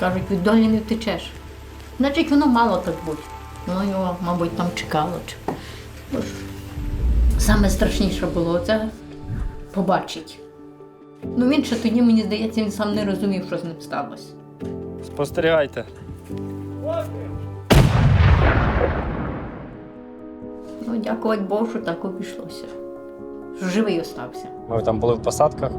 Кажуть, від долі не втечеш. Значить, воно мало так бути. Воно його, мабуть, там чекало. Саме страшніше було це побачити. Ну він ще тоді, мені здається, він сам не розумів, що з ним сталося. Спостерігайте. Ну, дякувати Богу, що так обійшлося. Що живий остався. Ми там були в посадках,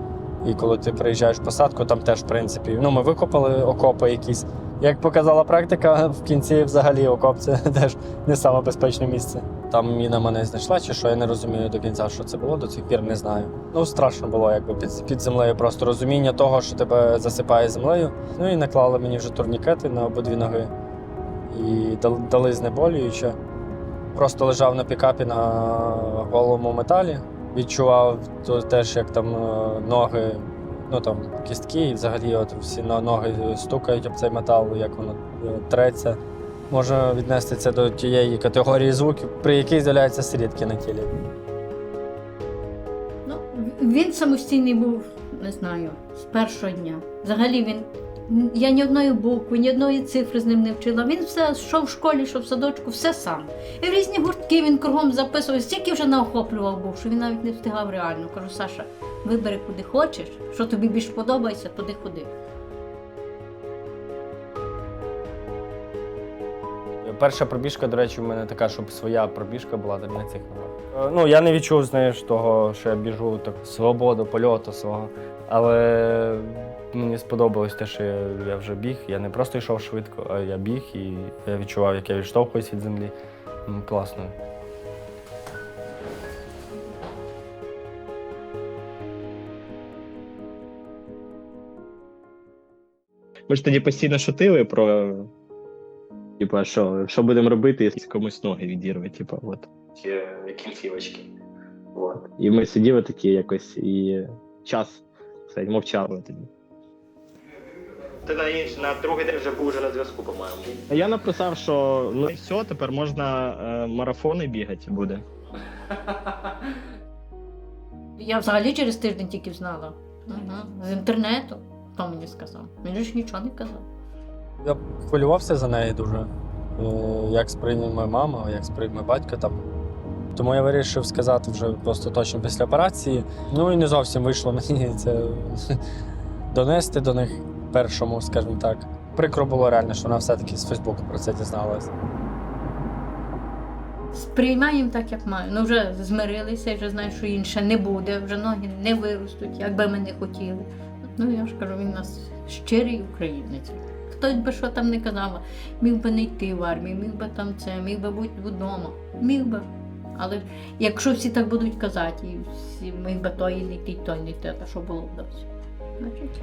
і коли ти приїжджаєш в посадку, там теж, в принципі, ну ми викопали окопи якісь. Як показала практика, в кінці взагалі окоп це теж не саме безпечне місце. Там міна мене знайшла, чи що я не розумію до кінця, що це було, до цих пір не знаю. Ну, страшно було, якби під, під землею просто розуміння того, що тебе засипає землею. Ну і наклали мені вже турнікети на обидві ноги. І дали, знеболююче. Просто лежав на пікапі на голому металі. Відчував то теж, як там е, ноги, ну там кістки, і взагалі от всі но- ноги стукають об цей метал, як воно е, треться. Можна віднести це до тієї категорії звуків, при якій з'являються срідки на тілі. Ну, він самостійний був, не знаю, з першого дня. Взагалі він. Я ні одної букви, ні одної цифри з ним не вчила. Він все, що в школі, що в садочку, все сам. І різні гуртки він кругом записував, стільки вже наохоплював був, що він навіть не встигав реально. Кажу, Саша, вибери куди хочеш, що тобі більш подобається, туди ходи. Перша пробіжка, до речі, в мене така, щоб своя пробіжка була так на цих ногах. Е, Ну, я не відчув, знаєш, того, що я біжу так свободу, польоту свого. Але мені сподобалось те, що я, я вже біг. Я не просто йшов швидко, а я біг і я відчував, як я відштовхуюсь від землі. Класно. Ми ж тоді постійно шутили про. Типа, що, що будемо робити, якщо комусь ноги відірве, типа, от. Кінцівочки. От. І ми сиділи такі якось, і час мовчали тоді. Ти на інший, на другий день вже був вже на зв'язку, по-моєму. Я написав, що ну і все, тепер можна е, марафони бігати буде. Я взагалі через тиждень тільки знала. Угу. З інтернету. Хто мені сказав? Він ж нічого не казав. Я хвилювався за неї дуже. Е, Як сприйме мама, як сприйме батько там. Тому я вирішив сказати вже просто точно після операції. Ну і не зовсім вийшло мені це донести до них першому, скажімо так. Прикро було реально, що вона все-таки з Фейсбуку про це дізналась. Сприймаємо так, як маю. Ну вже змирилися, вже знаю, що інше не буде, вже ноги не виростуть, як би ми не хотіли. Ну я ж кажу, він у нас щирий українець. Хтось би що там не казав, міг би не йти в армію, міг би там це, міг би бути вдома, міг би. Але якщо всі так будуть казати, і всі міг би той не йти, той не йти, то що було б досі? Значить,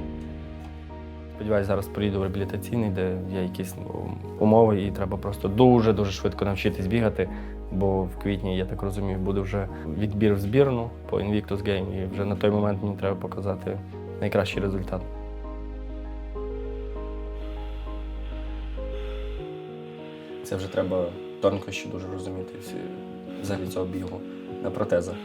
Сподіваюсь, зараз поїду в реабілітаційний, де є якісь ну, умови, і треба просто дуже-дуже швидко навчитись бігати. Бо в квітні, я так розумію, буде вже відбір в збірну по Invictus Game, і вже на той момент мені треба показати найкращий результат. Це вже треба тонкощі дуже розуміти взагалі цього бігу на протезах.